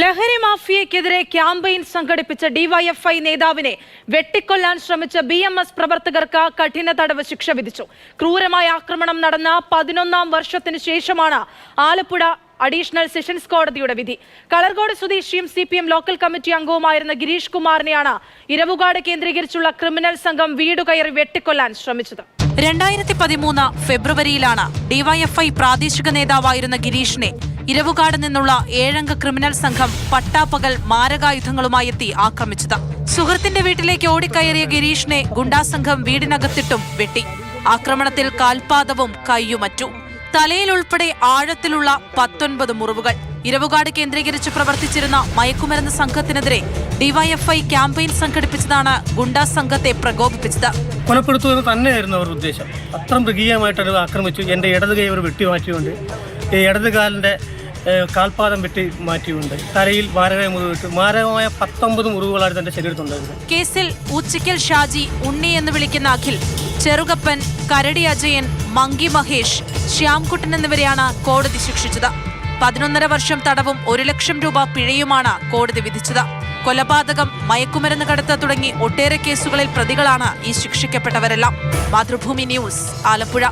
ലഹരി മാഫിയക്കെതിരെ ക്യാമ്പയിൻ സംഘടിപ്പിച്ച ഡിവൈഎഫ്ഐ നേതാവിനെ വെട്ടിക്കൊല്ലാൻ ശ്രമിച്ച ബി എം എസ് പ്രവർത്തകർക്ക് കഠിന തടവ് ശിക്ഷ വിധിച്ചു. ക്രൂരമായ ആക്രമണം നടന്ന പതിനൊന്നാം വർഷത്തിന് ശേഷമാണ് ആലപ്പുഴ അഡീഷണൽ സെഷൻസ് കോടതിയുടെ വിധി. കളർകോട് സ്വദേശിയും C P M local committee അംഗവുമായിരുന്ന Girish കുമാറിനെയാണ് ഇരവുകാട് കേന്ദ്രീകരിച്ചുള്ള ക്രിമിനൽ സംഘം വീടുകയറി വെട്ടിക്കൊല്ലാൻ ശ്രമിച്ചത്. രണ്ടായിരത്തി പതിമൂന്ന് ഫെബ്രുവരിയിലാണ് ഡിവൈഎഫ്ഐ പ്രാദേശിക നേതാവായിരുന്ന ഗിരീഷിനെ ഇരവുകാട് നിന്നുള്ള ഏഴംഗ ക്രിമിനൽ സംഘം പട്ടാപ്പകൽ മാരകായുധങ്ങളുമായി എത്തി ആക്രമിച്ചത്. സുഹൃത്തിന്റെ വീട്ടിലേക്ക് ഓടിക്കയറിയ ഗിരീഷിനെ ഗുണ്ടാസംഘം വീടിനകത്തിട്ടും വെട്ടി. ആക്രമണത്തിൽ കാൽപാദവും കൈയുമറ്റു. തലയിൽ ഉൾപ്പെടെ ആഴത്തിലുള്ള പത്തൊൻപത് മുറിവുകൾ. ഇരവുകാട് കേന്ദ്രീകരിച്ച് പ്രവർത്തിച്ചിരുന്ന മയക്കുമരുന്ന് സംഘത്തിനെതിരെ ഡിവൈഎഫ്ഐ ക്യാമ്പയിൻ സംഘടിപ്പിച്ചതാണ് ഗുണ്ടാ സംഘത്തെ പ്രകോപിപ്പിച്ചത്. കൊലപ്പെടുത്തുക തന്നെയായിരുന്നു അവരുടെ ഉദ്ദേശം. അത്ര മൃഗീയമായിട്ട് അവർ ആക്രമിച്ചു. എന്റെ ഇടത് കൈ അവർ വെട്ടിമാറ്റിയുണ്ട് ഈ ഇടത് കാലിന്റെ കാൽപാദം വെട്ടി മാറ്റിയുണ്ട്. തലയിൽ മാരകമായ മുറിവിട്ട് മാരകമായ പത്തൊമ്പത് മുറിവുകളാണ് തന്റെ ശരീരത്തുണ്ടായിരുന്നത് കേസിൽ ഉച്ചിക്കൽ ഷാജി ഉണ്ണി എന്ന് വിളിക്കുന്ന അഖിൽ ചെറുകപ്പൻ കരടി അജയൻ മങ്കി മഹേഷ് ശ്യാംകുട്ടൻ എന്നിവരെയാണ് കോടതി ശിക്ഷിച്ചത്. പതിനൊന്നര വർഷം തടവും ഒരു ലക്ഷം രൂപ പിഴയുമാണ് കോടതി വിധിച്ചത്. കൊലപാതകം മയക്കുമരുന്ന് കടത്ത് തുടങ്ങി ഒട്ടേറെ കേസുകളിൽ പ്രതികളാണ് ഈ ശിക്ഷിക്കപ്പെട്ടവരെല്ലാം. മാതൃഭൂമി ന്യൂസ് ആലപ്പുഴ.